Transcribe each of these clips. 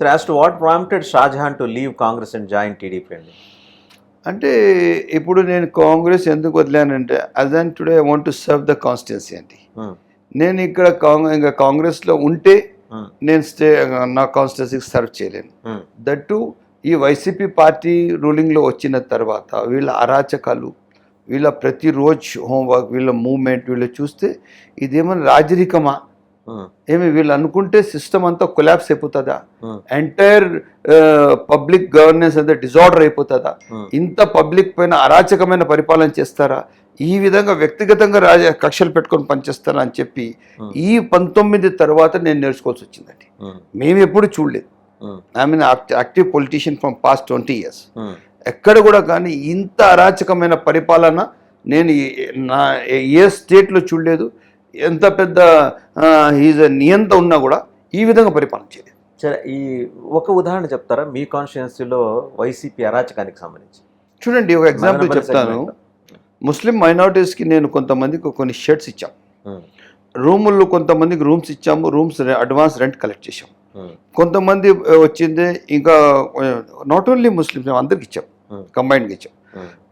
Sir as to what prompted Shahjahan to leave Congress and join TDP అండి అంటే ఇప్పుడు నేను కాంగ్రెస్ ఎందుకు వదిలానంటే as and today I want to serve the constituency అండి Hmm. నేను ఇక్కడ ఇంకా కాంగ్రెస్లో ఉంటే Hmm. నేను స్టే నా కాన్స్టిట్యున్సీకి సర్వ్ చేయలేను Hmm. దట్టు ఈ వైసీపీ పార్టీ రూలింగ్లో వచ్చిన తర్వాత వీళ్ళ అరాచకాలు వీళ్ళ ప్రతిరోజు హోంవర్క్ వీళ్ళ మూమెంట్ వీళ్ళు చూస్తే ఇదేమైనా రాజరికమా Hmm. ఏమి వీళ్ళు అనుకుంటే సిస్టమ్ అంతా కొలాప్స్ అయిపోతుందా. ఎంటైర్ పబ్లిక్ గవర్నెన్స్ అంతా డిజార్డర్ అయిపోతుందా. ఇంత పబ్లిక్ పైన అరాచకమైన పరిపాలన చేస్తారా ఈ విధంగా వ్యక్తిగతంగా రాజ కక్షలు పెట్టుకొని పనిచేస్తారా అని చెప్పి. ఈ పంతొమ్మిది తర్వాత నేను నేర్చుకోవాల్సి వచ్చింది Hmm. మేము ఎప్పుడు చూడలేదు. I mean active politician from past twenty years. ఎక్కడ కూడా కానీ ఇంత అరాచకమైన పరిపాలన నేను నా ఏ స్టేట్లో చూడలేదు ఎంత పెద్ద ఈజ్ నియంత ఉన్నా కూడా ఈ విధంగా పరిపాలన చేయలేదు సరే ఈ ఒక ఉదాహరణ చెప్తారా మీ కాన్స్టిట్యున్సీలో వైసీపీ అరాచకానికి సంబంధించి చూడండి ఒక ఎగ్జాంపుల్ చెప్తాను. ముస్లిం మైనారిటీస్కి నేను కొంతమందికి కొన్ని షర్ట్స్ ఇచ్చాం. రూముల్లో కొంతమందికి రూమ్స్ ఇచ్చాము రూమ్స్ అడ్వాన్స్ రెంట్ కలెక్ట్ చేసాం. కొంతమంది వచ్చింది ఇంకా నాట్ ఓన్లీ ముస్లిమ్స్ అందరికి ఇచ్చాం. కంబైన్గా ఇచ్చాం.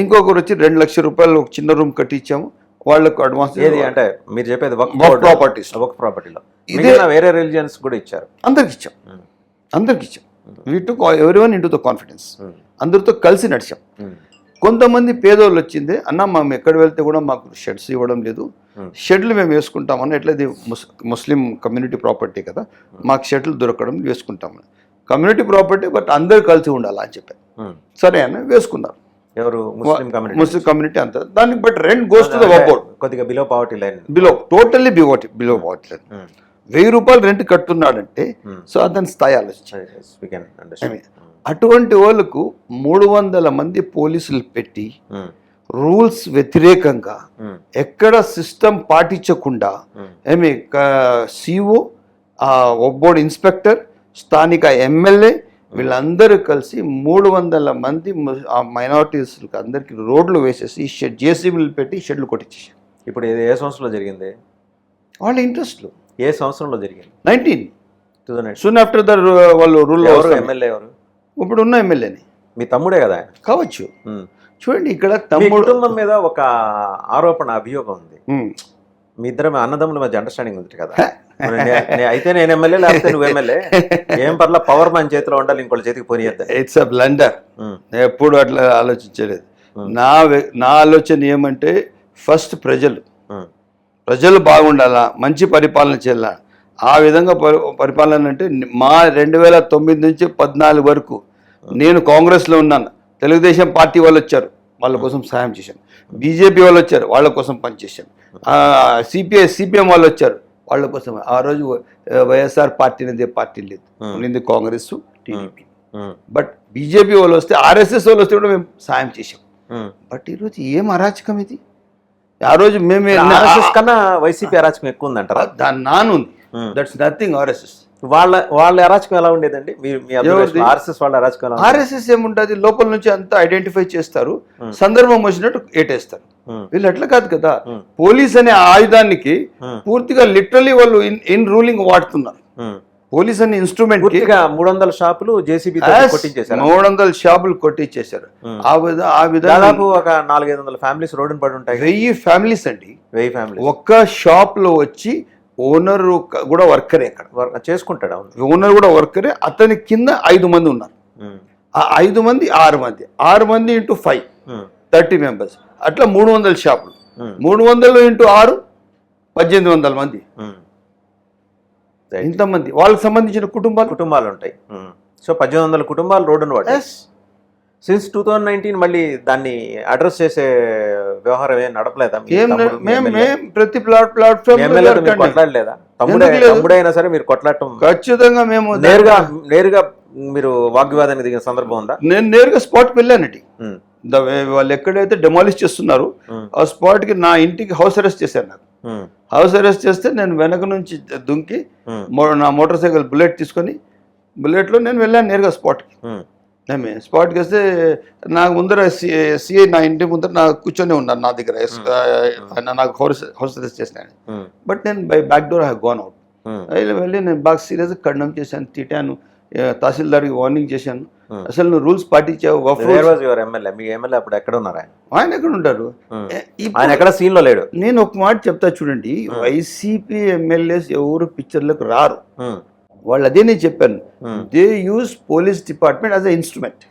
ఇంకొకరు వచ్చి రెండు లక్షల రూపాయలు ఒక చిన్న రూమ్ కట్టి ఇచ్చాము వాళ్ళకు అడ్వాన్స్ ఏది అంటే మీరు చెప్పేది Work properties. వక్ ప్రాపర్టీలో ఇదే- వేరే రిలీజియన్స్ కూడా ఇచ్చారు. అందరికి ఇచ్చాం. అందరికి ఇచ్చాం. వీటు ఎవరి వన్ ఇంటూ ద కాన్ఫిడెన్స్. అందరితో కలిసి నడిచాం. కొంతమంది పేదోళ్ళు వచ్చింది అన్న మేము ఎక్కడ వెళ్తే కూడా మాకు షెడ్స్ ఇవ్వడం లేదు. షెడ్లు మేము వేసుకుంటామని ఎట్లా ఇది ముస్ ముస్లిం కమ్యూనిటీ ప్రాపర్టీ కదా మాకు షెడ్లు దొరకడం వేసుకుంటామని కమ్యూనిటీ ప్రాపర్టీ బట్ అందరు కలిసి ఉండాలి అని చెప్పారు. సరే అని వేసుకున్నారు. ఎవరు ముస్లిం కమ్యూనిటీ ముస్లిం కమ్యూనిటీ అంతా. దానికి but rent goes to the కొద్దిగా below poverty line below totally బివోట్ below పోవట్లేదు వెయ్యి రూపాయలు రెంట్ కట్టున్నాడంటే Hmm. సో అతని స్థాయి ఆలోచించాలి అండర్స్టాండ్ అటువంటి వాళ్ళకు మూడు వందల మంది పోలీసులు పెట్టి Hmm. రూల్స్ వ్యతిరేకంగా ఎక్కడ సిస్టమ్ పాటించకుండా ఏమి సిఓ ఒబ్బోర్డ్ ఇన్స్పెక్టర్ స్థానిక ఎమ్మెల్యే వీళ్ళందరూ కలిసి మూడు వందల మంది ఆ మైనారిటీస్కి అందరికి రోడ్లు వేసేసి షెడ్ జేసీబీలు పెట్టి షెడ్లు కొట్టించేసారు ఇప్పుడు ఇది ఏ సంవత్సరంలో జరిగింది? వాళ్ళ ఇంట్రెస్ట్లు. ఏ సంవత్సరంలో జరిగింది? Nineteen. Two thousand soon after the వాళ్ళు ఎవరు? ఎమ్మెల్యే ఎవరు? ఇప్పుడు ఉన్న ఎమ్మెల్యేని. మీ తమ్ముడే కదా ఆయన? కావచ్చు. చూడండి ఇక్కడ తమ్ముడు కుటుంబం మీద ఒక ఆరోపణ అభియోగం ఉంది. మీ ఇద్దరు అన్నదమ్ముల మధ్య అండర్స్టాండింగ్ ఉంది కదా? అయితే నేను ఎమ్మెల్యే లేకపోతే నువ్వు ఎమ్మెల్యే ఏం పర్ల పవర్ మన చేతిలో ఉండాలి ఇంకోటి చేతికి పోనీయద్దు. ఇట్స్ అ బ్లండర్ నేను ఎప్పుడు అట్లా ఆలోచించలేదు. నా వె- నా ఆలోచన ఏమంటే ఫస్ట్ ప్రజలు. ప్రజలు బాగుండాలా మంచి పరిపాలన చేయాలా? ఆ విధంగా పరి- పరిపాలన అంటే మా రెండు వేల తొమ్మిది నుంచి పద్నాలుగు వరకు నేను కాంగ్రెస్లో ఉన్నాను. తెలుగుదేశం పార్టీ వాళ్ళు వచ్చారు వాళ్ళ కోసం సహాయం చేశాను. బీజేపీ వాళ్ళు వచ్చారు వాళ్ళ కోసం పనిచేశాను. సిపిఐ సిపిఎం వాళ్ళు వచ్చారు. వాళ్ళ కోసం. ఆ రోజు వైఎస్ఆర్ పార్టీ అనేది పార్టీ లేదు. ఉన్నింది కాంగ్రెస్ టీడీపీ. బట్ బీజేపీ వాళ్ళు వస్తే ఆర్ఎస్ఎస్ వాళ్ళు వస్తే కూడా మేము సాయం చేసాం బట్ ఈరోజు ఏం అరాచకం ఇది? ఆ రోజు మేమే ఆర్ఎస్ఎస్ కన్నా వైసీపీ అరాచకం ఎక్కువ ఉందంటారా? దాని Hmm. That's nothing RSS. వాళ్ళ వాళ్ళ అరాచకం ఎలా ఉండేదండి? ఆర్ఎస్ఎస్ వాళ్ళ అరాచకం ఉండేది? ఆర్ఎస్ఎస్ ఏముంటుంది లోపల నుంచి అంతా ఐడెంటిఫై చేస్తారు. సందర్భం వచ్చినట్టు ఏటేస్తారు. వీళ్ళు అట్లా కాదు కదా. Hmm. పోలీస్ అనే ఆయుధానికి Hmm. పూర్తిగా లిటరలీ వాళ్ళు ఇన్ ఇన్ రూలింగ్ వాడుతున్నారు. Hmm. పోలీస్ అనే ఇన్స్ట్రుమెంట్ మూడు వందల షాపులు జేసీబీ కొట్టించేశారు. మూడు వందల షాపులు కొట్టించేశారు. Hmm. ఆ విధ ఆ విధంగా దాదాపు ఒక నాలుగైదు వందల ఫ్యామిలీస్ రోడ్డున పడి ఉంటాయి. వెయ్యి ఫ్యామిలీస్ అండి. వెయ్యి ఫ్యామిలీస్. ఒక్క షాప్లో వచ్చి ఓనర్ కూడా వర్కరే అక్కడ. చేసుకుంటాడు ఓనర్ కూడా వర్కరే. అతని కింద ఐదు మంది ఉన్నారు. Hmm. ఆ ఐదు మంది ఆరు మంది. ఆరు మంది into five. Hmm. Thirty members. అట్లా మూడు వందల షాపులు. మూడు వందలు ఇంటూ ఆరు పద్దెనిమిది వందల మంది. ఇంతమంది. వాళ్ళకి సంబంధించిన కుటుంబాలు? కుటుంబాలు ఉంటాయి సో పద్దెనిమిది వందల కుటుంబాలు రోడ్డున Yes. Since two thousand nineteen మళ్ళీ దాన్ని అడ్రస్ చేసే వ్యవహారం ఏం నడపలేదా? ప్రతి ప్లాట్ ప్లాట్ఫామ్ కొట్లాడలేదా? తమ్ముడైనా సరే మీరు కొట్లాడటం ఖచ్చితంగా మేము నేరుగా నేరుగా మీరు వాగ్వివాదానికి దిగిన సందర్భం ఉందా? నేను నేరుగా స్పాట్కి వెళ్ళానండి వాళ్ళు ఎక్కడైతే డెమాలిష్ చేస్తున్నారు ఆ. స్పాట్కి నా ఇంటికి హౌస్ అరెస్ట్ చేశారు నాకు. హౌస్ అరెస్ట్ చేస్తే నేను వెనక నుంచి దుంకి నా మోటార్ సైకిల్ బుల్లెట్ తీసుకొని బుల్లెట్లో నేను వెళ్ళాను నేరుగా స్పాట్కి స్పాట్కి వస్తే నాకు ముందర సిఐ నా ఇంటి ముందర నా కూర్చొని ఉన్నాను నా దగ్గర. నాకు హౌస్ హౌస్ అరెస్ట్ చేసినాను బట్ నేను by back door have gone out వెళ్ళి నేను బాగా సీరియస్గా ఖండం చేశాను తిట్టాను. తహసీల్దార్కి వార్నింగ్ చేశాను. అసలు నువ్వు రూల్స్ పాటించావు ఎమ్మెల్యే మీ ఎమ్మెల్యే అప్పుడు ఎక్కడ ఉన్నారు ఆయన? ఎక్కడ ఉంటారు? ఆయన ఎక్కడ సీన్లో లేడు? నేను ఒక మాట చెప్తా చూడండి. వైసీపీ ఎమ్మెల్యేస్ ఎవరు పిక్చర్లకు రారు. వాళ్ళు అదే నేను చెప్పాను. They use police department as a instrument.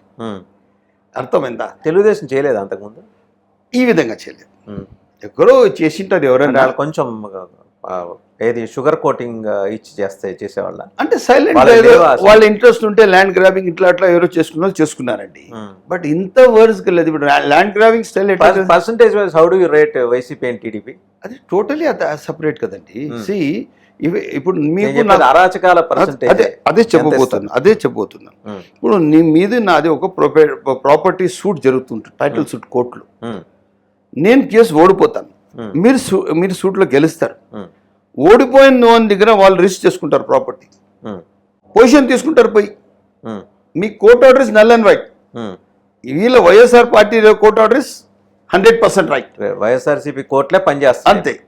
అర్థమైందా? తెలుగుదేశం చేయలేదు అంతకుముందు? ఈ విధంగా చేయలేదు. ఎక్కడో చేసింటారు ఎవరైనా. కొంచెం ఏది షుగర్ కోటింగ్ ఇచ్చి చేస్తే చేసేవాళ్ళ? అంటే సైలెంట్? వాళ్ళ ఇంట్రెస్ట్ ఉంటే ల్యాండ్ గ్రాబింగ్ ఇట్లా అట్లా ఎవరో చేసుకున్న వాళ్ళు చేసుకున్నారండి. బట్ ఇంత వర్డ్స్ లేదు. ఇప్పుడు land grabbing style percentage wise how do you rate YCP and TDP అది టోటలీ సపరేట్ కదండి. Hmm. సి ఇవి ఇప్పుడు మీకు అరాచకాల అదే అదే చెప్పబోతున్నాను అదే చెప్పబోతున్నాను ఇప్పుడు నీ మీద నాది ఒక ప్రాపర్టీ సూట్ జరుగుతుంటుంది టైటిల్ సూట్ కోర్టులో. నేను కేసు ఓడిపోతాను. మీరు సూ- మీరు సూట్లో గెలుస్తారు. ఓడిపోయిన వాళ్ళ దగ్గర వాళ్ళు రిజిస్టర్ చేసుకుంటారు ప్రాపర్టీ. పొజిషన్ తీసుకుంటారు పోయి. మీ court order is null and void. వీళ్ళ YSR party court order is hundred percent right. YSRCP కోర్టులే పనిచేస్తారు అంతే.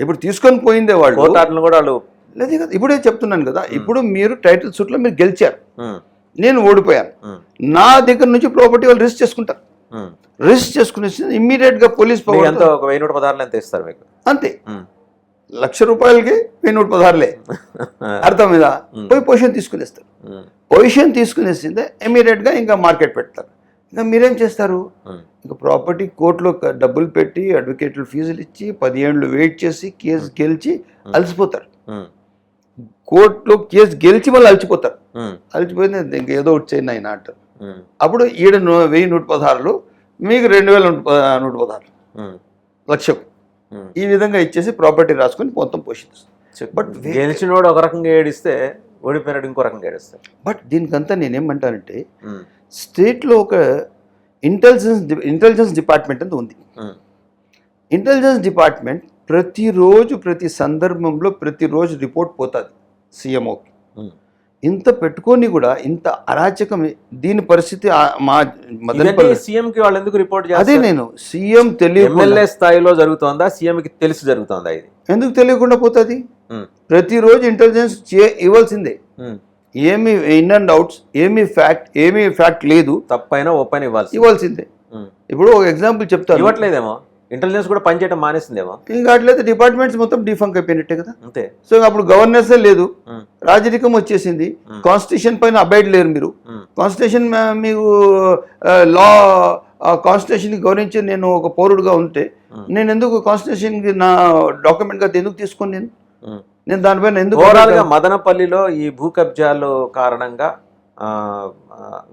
ఇప్పుడు తీసుకొని పోయిందే వాళ్ళు. కోర్టు ఆటలను కూడా వాళ్ళు లేదు కదా ఇప్పుడే చెప్తున్నాను కదా. ఇప్పుడు మీరు టైటిల్ సూట్లో మీరు గెలిచారు. నేను ఓడిపోయాను. నా దగ్గర నుంచి ప్రాపర్టీ వాళ్ళు రిజిస్టర్ చేసుకుంటారు. రిజిస్టర్ చేసుకుని ఇమ్మీడియట్గా పోలీస్ మీకు పవర్ ఎంత ఒక వెయ్యి నూట పదార్లు ఎంత ఇస్తారు మీకు? అంతే. లక్ష రూపాయలకి వెయ్యి నూట పదహారులే. అర్థం మీద పోయి పొజిషన్ తీసుకునేస్తారు. పొజిషన్ తీసుకునేసిందే ఇమీడియట్గా ఇంకా మార్కెట్ పెడతారు. ఇంకా మీరేం చేస్తారు? ఇంకా ప్రాపర్టీ కోర్టులో డబ్బులు పెట్టి అడ్వకేట్లు ఫీజులు ఇచ్చి పదిహేళ్ళు వెయిట్ చేసి కేసు గెలిచి అలసిపోతారు. కోర్టులో కేసు గెలిచి అలసిపోతారు. ఉమ్, అలసిపోయింది ఇంకా ఏదో ఒకటి చేయండి ఆయన అంటారు. అప్పుడు ఈడ వెయ్యి నూట పదహారులు మీకు రెండు వేల నూట పదహారు ఉమ్, లక్షం ఉమ్. ఈ విధంగా ఇచ్చేసి ప్రాపర్టీ రాసుకొని మొత్తం పోషిస్తారు. బట్ గెలిచినోడు ఒక రకంగా ఏడిస్తే ఓడిపోయినాడు ఇంకో రకంగా ఏడుస్తాడు. బట్ దీనికంతా నేనేమంటానంటే స్టేట్లో ఒక ఇంటెలిజెన్స్ ఇంటెలిజెన్స్ డిపార్ట్మెంట్ అంత ఉంది. ఇంటెలిజెన్స్ డిపార్ట్మెంట్ ప్రతిరోజు ప్రతి సందర్భంలో ప్రతిరోజు రిపోర్ట్ పోతుంది. సీఎంఓకి. ఇంత పెట్టుకొని కూడా ఇంత అరాచకం దీని పరిస్థితి మా సీఎం కి వాళ్ళు ఎందుకు రిపోర్ట్ అదే నేను సీఎం తెలియకుండా. ఎమ్మెల్యే స్థాయిలో జరుగుతోందా? సీఎం కి తెలిసి జరుగుతోందా ఇది? ఎందుకు తెలియకుండా పోతుంది? ప్రతిరోజు ఇంటెలిజెన్స్ చే ఇవ్వాల్సిందే. ఏమి ఇన్ అండ్ అవుట్స్ ఏమి ఫ్యాక్ట్ ఏమి ఫ్యాక్ట్ లేదు. తప్పైనా ఓపెన్ ఇవ్వాల్సి ఇవ్వాల్సిందే. ఇప్పుడు ఒక ఎగ్జాంపుల్ చెప్తాను. ఇవ్వట్లేదేమో? ఇంటెలిజెన్స్ కూడా పనిచేయడం మానేసిందేమో? ఇంకా అట్లయితే డిపార్ట్మెంట్స్ మొత్తం డిఫంక్ అయిపోయినట్టే కదా? అంతే. సో అప్పుడు గవర్నెన్సే లేదు. రాజరికం వచ్చేసింది. కాన్స్టిట్యూషన్ పైన అబైడ్ లేరు మీరు. కాన్స్టిట్యూషన్ మీకు లా కాన్స్టిట్యూషన్ గౌరవించి నేను ఒక పౌరుడుగా ఉంటే. నేను ఎందుకు కాన్స్టిట్యూషన్కి నా డాక్యుమెంట్గా ఎందుకు తీసుకొని నేను. నేను దానిపైన ఎందుకు మదనపల్లిలో ఈ భూ కబ్జాలు కారణంగా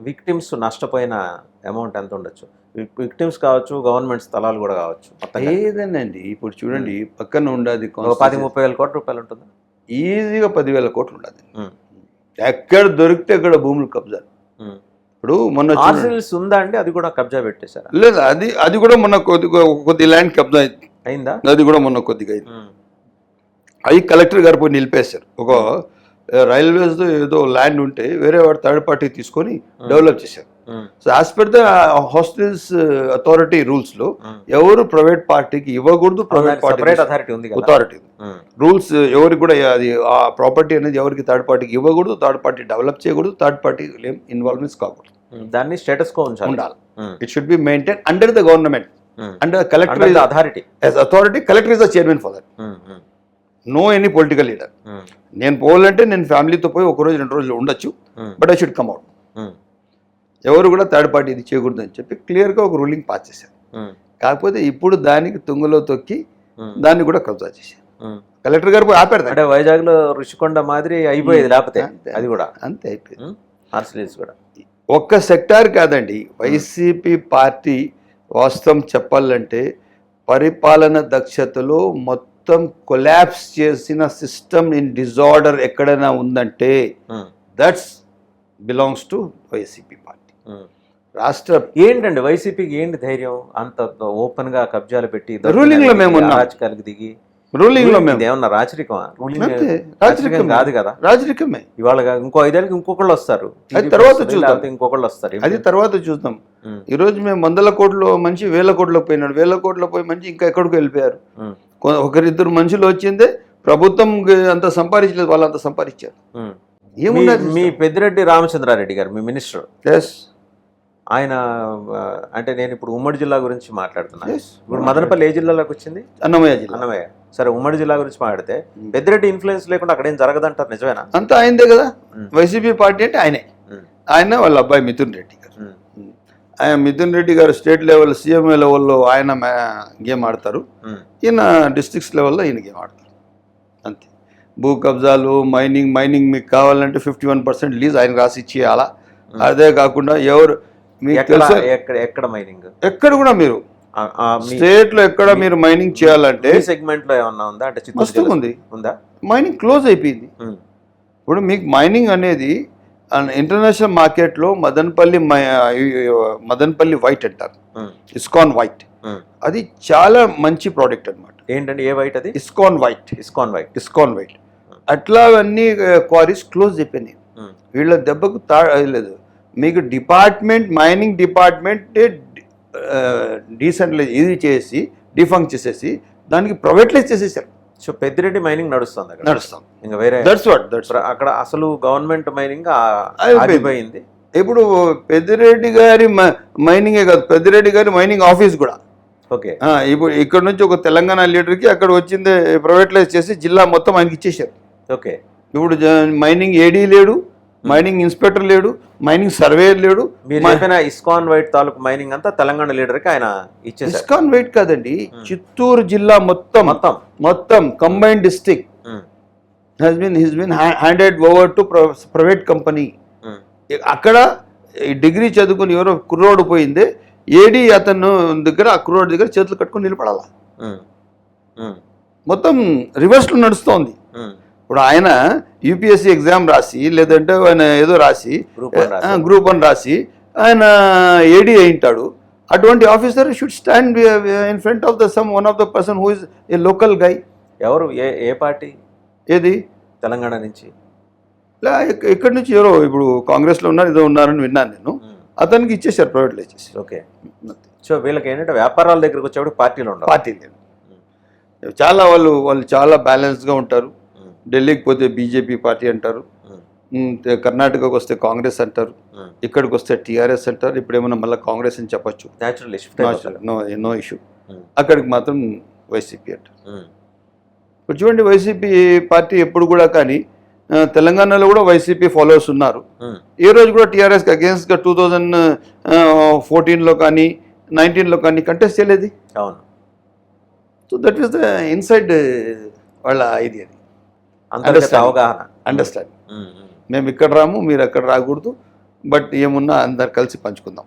విక్టిమ్స్ నష్టపోయిన అమౌంట్ ఎంత ఉండొచ్చు? విక్టిమ్స్ కావచ్చు గవర్నమెంట్ స్థలాలు కూడా కావచ్చు. ఏదనండి? ఇప్పుడు చూడండి పక్కన ఉండదు పది ముప్పై వేల కోట్ల రూపాయలు ఉంటుంది. ఈజీగా పదివేల కోట్లు ఉండదు. ఎక్కడ దొరికితే అక్కడ భూములు కబ్జా. ఇప్పుడు మొన్న. ఆర్సిల్స్ ఉందా అండి? అది కూడా కబ్జా పెట్టేశారా? లేదు అది అది కూడా మొన్న కొద్దిగా కొద్ది ల్యాండ్ కబ్జా అయింది? అది కూడా మొన్న కొద్దిగా అయింది. అవి కలెక్టర్ గారు పోయి నిలిపేశారు. ఒక రైల్వేస్ ఏదో ల్యాండ్ ఉంటే వేరే వాడు థర్డ్ పార్టీ తీసుకొని డెవలప్ చేశారు. So as per the hostels authority రూల్స్లో. ఎవరు ప్రైవేట్ పార్టీకి ఇవ్వకూడదు ప్రైవేట్ పార్టీ అథారిటీ ఉంది అథారిటీ రూల్స్ ఎవరికి కూడా అది ఆ ప్రాపర్టీ అనేది ఎవరికి థర్డ్ పార్టీకి ఇవ్వకూడదు థర్డ్ పార్టీ డెవలప్ చేయకూడదు థర్డ్ పార్టీ ఇన్వాల్వ్మెంట్స్ కాకూడదు. దాన్ని స్టేటస్ కో ఉంచాలి. ఉండాలి. It should be maintain under the government. Under collector the authority. As authority collector is the chairman for that no any political leader నేను పోవాలంటే నేను ఫ్యామిలీతో పోయి ఒక రోజు రెండు రోజులు ఉండొచ్చు. But I should come out ఎవరు కూడా థర్డ్ పార్టీ ఇది చేయకూడదు అని చెప్పి క్లియర్గా ఒక రూలింగ్ పాస్ చేశారు కాకపోతే ఇప్పుడు దానికి తుంగలో తొక్కి దాన్ని కూడా కబ్జా చేశారు. కలెక్టర్ గారు ఆపారు దాన్ని. అంటే వైజాగ్లో రుషికొండ మాదిరి అయిపోయేది లేకపోతే. అది కూడా అంతే అయిపోయింది ఆర్సిల్స్ కూడా ఒక్క సెక్టార్ కాదండి వైసీపీ పార్టీ వాస్తవం చెప్పాలంటే పరిపాలన దక్షతలో మొత్తం కొలాప్స్ చేసిన సిస్టమ్ ఇన్ డిజార్డర్ ఎక్కడైనా ఉందంటే that's belongs to YCP party. రాష్ట్ర ఏంటండి వైసీపీకి ఏంటి ధైర్యం? అంత ఓపెన్గా కబ్జాలు పెట్టి Ruling లో మేము. రాజకీయాలకు దిగి రూలింగ్లో మేము. ఏమన్నా రాచరికమా? రూలింగ్. రాచరికం. కాదు కదా. రాజరికమే ఇవాళ ఇంకో ఐదేళ్ళకి ఇంకొకళ్ళు వస్తారు. అది తర్వాత చూద్దాం. ఇంకొకళ్ళు వస్తారు. అది తర్వాత చూద్దాం. ఈ రోజు మేము వందల కోట్లు మంచి వేల కోట్లు పోయినాడు. వేల కోట్లు పోయి మంచి ఇంకా ఎక్కడికి వెళ్ళిపోయారు. ఒకరిద్దరు మనుషులు వచ్చిందే ప్రభుత్వం అంత సంపాదించలేదు వాళ్ళు అంత సంపాదించారు. ఏమున్నది మీ పెద్దిరెడ్డి రామచంద్రారెడ్డి గారు మీ మినిస్టర్. ఎస్ ఆయన అంటే నేను ఇప్పుడు ఉమ్మడి జిల్లా గురించి మాట్లాడుతున్నా. Yes. ఇప్పుడు మదనపల్లి ఏ జిల్లాలోకి వచ్చింది? అన్నమయ్య జిల్లా. అన్నమయ్య. సరే ఉమ్మడి జిల్లా గురించి మాట్లాడితే పెద్దిరెడ్డి ఇన్ఫ్లుయెన్స్ లేకుండా అక్కడ ఏం జరగదంటారు? నిజమేనా? అంతా ఆయనదే కదా? మ్మ్. వైసీపీ పార్టీ అంటే ఆయనే. ఉమ్, ఆయన వాళ్ళ అబ్బాయి మిథున్ రెడ్డి గారు. ఆయన మిథున్ రెడ్డి గారు స్టేట్ లెవెల్ సీఎంఏ లెవెల్లో ఆయన గేమ్ ఆడతారు. ఈయన డిస్ట్రిక్ట్స్ లెవెల్లో ఈయన గేమ్ ఆడతారు. అంతే. భూ కబ్జాలు మైనింగ్ మైనింగ్ మీకు కావాలంటే ఫిఫ్టీ వన్ పర్సెంట్ లీజ్ ఆయన రాసి ఇచ్చేయాలా? అదే కాకుండా ఎవరు ఎక్కడ మైనింగ్ ఎక్కడ కూడా మీరు స్టేట్లో ఎక్కడ మీరు మైనింగ్ చేయాలంటే సెగ్మెంట్లో ఏమన్నా ఉందా? అంటే చిత్తూరు ఉంది. ఉందా? మైనింగ్ క్లోజ్ అయిపోయింది. ఇప్పుడు మీకు మైనింగ్ అనేది ఇంటర్నేషనల్ మార్కెట్లో మదన్పల్లి మదన్పల్లి వైట్ అంటారు. ఇస్కాన్ వైట్. అది చాలా మంచి ప్రోడక్ట్ అన్నమాట. ఏంటండి? ఏ వైట్ అది? ఇస్కాన్ వైట్ ఇస్కాన్ వైట్ ఇస్కాన్ వైట్ అట్లా అవన్నీ క్వారీస్ క్లోజ్ అయిపోయినాయి. వీళ్ళ దెబ్బకు తా లేదు. మీకు డిపార్ట్మెంట్ మైనింగ్ డిపార్ట్మెంట్ డీసెంట్లైజ్ ఇది చేసి డిఫంక్ చేసేసి దానికి ప్రైవేటలైజ్ చేసేసారు. సో పెద్దిరెడ్డి మైనింగ్ నడుస్తుంది అక్కడ. నడుస్తాం ఇంకా వేరే దట్స్ వాట్ దట్స్ అక్కడ అసలు గవర్నమెంట్ మైనింగ్ అయిపోయింది. ఇప్పుడు పెద్దిరెడ్డి గారి మైనింగే కాదు పెద్దిరెడ్డి గారి మైనింగ్ ఆఫీస్ కూడా. ఓకే. ఇప్పుడు ఇక్కడ నుంచి ఒక తెలంగాణ లీడర్కి అక్కడ వచ్చింది ప్రైవేటలైజ్ చేసి జిల్లా మొత్తం ఆయనకి ఇచ్చేశారు ఓకే. ఇప్పుడు మైనింగ్ ఏడీ లేడు. మైనింగ్ ఇన్స్పెక్టర్ లేడు మైనింగ్ సర్వేయర్ లేడు మీరు చెప్పిన ఇస్కాన్ వైట్ తాలూకు మైనింగ్ అంతా తెలంగాణ లీడర్కి ఆయన ఇచ్చేసారు ఇస్కాన్ వెయిట్ కాదండి చిత్తూరు జిల్లా మొత్తం మొత్తం. మొత్తం combined district um, has been his been handed over to private company అక్కడ ఈ డిగ్రీ చదువుకుని ఎవరో కుర్రోడు పోయిందే ఏడి అతను దగ్గర ఆ కుర్రోడు దగ్గర చేతులు కట్టుకొని నిలబడాల? మొత్తం రివర్స్లో నడుస్తోంది. ఇప్పుడు ఆయన యూపీఎస్సీ ఎగ్జామ్ రాసి లేదంటే ఆయన ఏదో రాసి. గ్రూప్ వన్ రాసి ఆయన ఏడీ అయింటాడు. అటువంటి officer should stand in front of the some one of the person who is a local guy ఎవరు? ఏ ఏ పార్టీ? ఏది? తెలంగాణ నుంచి. ఇక్కడి నుంచి ఎవరో ఇప్పుడు కాంగ్రెస్లో ఉన్నారు ఏదో ఉన్నారని విన్నాను నేను. అతనికి ఇచ్చేసారు ప్రైవేట్లో ఇచ్చేసి ఓకే. సో వీళ్ళకి ఏంటంటే వ్యాపారాల దగ్గరకు వచ్చేప్పుడు పార్టీలు ఉండవు. పార్టీ లేదు చాలా వాళ్ళు వాళ్ళు చాలా బ్యాలెన్స్గా ఉంటారు. ఢిల్లీకి పోతే బీజేపీ పార్టీ అంటారు. కర్ణాటకకు వస్తే కాంగ్రెస్ అంటారు. ఇక్కడికి వస్తే టీఆర్ఎస్ అంటారు. ఇప్పుడు ఏమన్నా మళ్ళీ కాంగ్రెస్ అని చెప్పొచ్చు. నో నో ఇష్యూ అక్కడికి మాత్రం వైసీపీ అంటారు. ఇప్పుడు చూడండి వైసీపీ పార్టీ ఎప్పుడు కూడా కానీ తెలంగాణలో కూడా వైసీపీ ఫాలోవర్స్ ఉన్నారు. ఏ రోజు కూడా టీఆర్ఎస్కి అగేన్స్ట్గా టూ థౌజండ్ ఫోర్టీన్లో కానీ నైన్టీన్లో కానీ కంటెస్ట్ చేయలేదు. అవును. So that is the inside వాళ్ళ ఐడియా అంతర్గత. అవగాహన. అండర్స్టాండ్. మేము ఇక్కడ రాము మీరు అక్కడ రాకూడదు. బట్ ఏమున్నా అందరు కలిసి పంచుకుందాం.